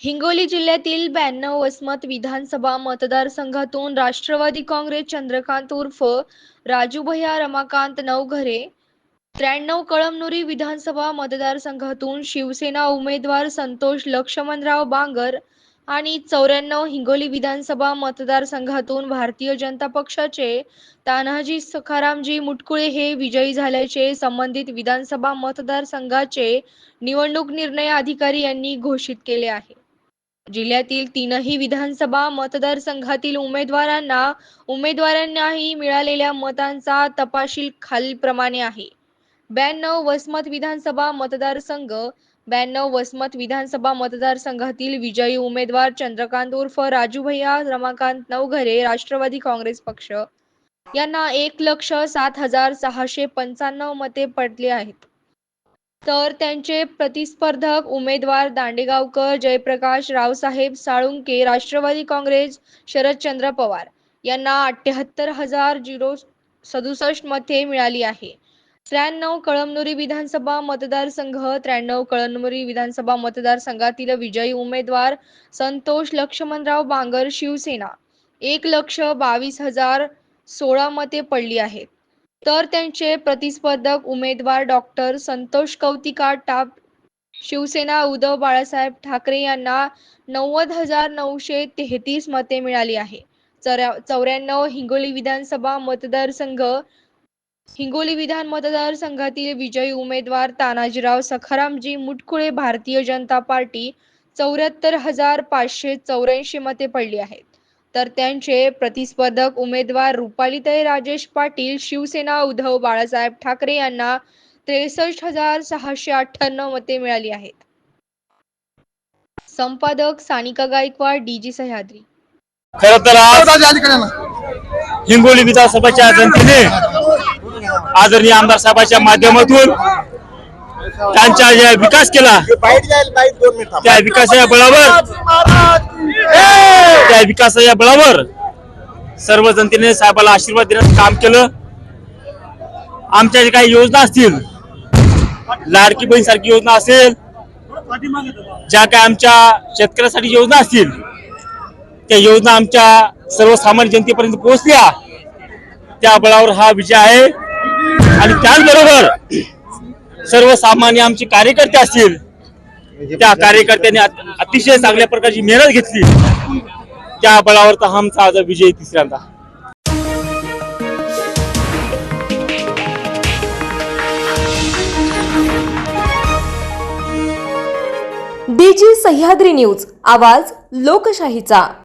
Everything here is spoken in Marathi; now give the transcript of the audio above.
हिंगोली जिल्ह्यातील ब्याण्णव वसमत विधानसभा मतदारसंघातून राष्ट्रवादी काँग्रेस चंद्रकांत उर्फ राजू भैया रमाकांत नवघरे त्र्याण्णव कळमनुरी विधानसभा मतदारसंघातून शिवसेना उमेदवार संतोष लक्ष्मणराव बांगर आणि चौऱ्याण्णव हिंगोली विधानसभा मतदारसंघातून भारतीय जनता पक्षाचे तान्हाजी सखारामजी मुटकुळे हे विजयी झाल्याचे संबंधित विधानसभा मतदारसंघाचे निवडणूक निर्णय अधिकारी यांनी घोषित केले आहे. जिल्ह्यातील तीनही विधानसभा मतदारसंघातील उमेदवारांना उमेदवारांनाही मिळालेल्या मतांचा तपशील खालीलप्रमाणे आहे. ब्याण्णव वसमत विधानसभा मतदारसंघ ब्याण्णव वसमत विधानसभा मतदारसंघातील विजयी उमेदवार चंद्रकांत उर्फ राजूभैया रमाकांत नवघरे राष्ट्रवादी काँग्रेस पक्ष. यांना एक लक्ष सात हजार सहाशे पंच्याण्णव मते पडली आहेत. तर त्यांचे प्रतिस्पर्धक उमेदवार दांडेगावकर जयप्रकाश रावसाहेब साळुंके राष्ट्रवादी काँग्रेस शरदचंद्र पवार यांना अठ्ठ्याहत्तर हजार झिरो सदुसष्ट मते मिळाली आहे. त्र्याण्णव कळमनुरी विधानसभा मतदारसंघ त्र्याण्णव कळमनुरी विधानसभा मतदारसंघातील विजयी उमेदवार संतोष लक्ष्मणराव बांगर शिवसेना एक लक्ष बावीस हजार सोळा मते पडली आहेत. तर त्यांचे प्रतिस्पर्धक उमेदवार डॉक्टर संतोष कौतिका टाप शिवसेना उद्धव बाळासाहेब ठाकरे यांना नव्वद हजार नऊशे तेहतीस मते मिळाली आहे. चौऱ्या चौऱ्याण्णव हिंगोली विधानसभा मतदारसंघ हिंगोली विधान मतदारसंघातील विजयी उमेदवार तानाजीराव सखारामजी मुटकुळे भारतीय जनता पार्टी चौऱ्याहत्तर हजार पाचशे चौऱ्याऐंशी मते पडली आहेत. तर त्यांचे प्रतिस्पर्धक उमेदवार रुपालीताई राजेश पाटील शिवसेना उद्धव बाळासाहेब ठाकरे यांना त्रेसष्ट हजार सहाशे अठ्ठ्याण्णव मते मिळाली आहेत. संपादक सानिका गायकवाड डीजी सह्याद्री. खर तर आज हिंगोली विधानसभेच्या जनतेने आदरणीय आमदार साहेबांच्या माध्यमातून त्यांच्या ज्या विकास केला. त्या विकासाच्या बळावर त्या विकासाच्या बळावर सर्व जनतेने साहेबाला आशीर्वाद देण्याचं काम केलं. आमच्या ज्या काही योजना असतील लाडकी बहीण सारखी योजना असेल ज्या काय आमच्या शेतकऱ्यासाठी योजना असतील त्या योजना आमच्या सर्वसामान्य जनतेपर्यंत पोहोचल्या. त्या बळावर हा विजय आहे. आणि त्याचबरोबर सर्वसामान्य आमचे कार्यकर्ते असतील त्या कार्यकर्त्यांनी अतिशय चांगल्या प्रकारची मेहनत घेतली. त्या बळावर आमचा आज विजय तिसऱ्यांदा. डीजी सह्याद्री न्यूज आवाज लोकशाहीचा.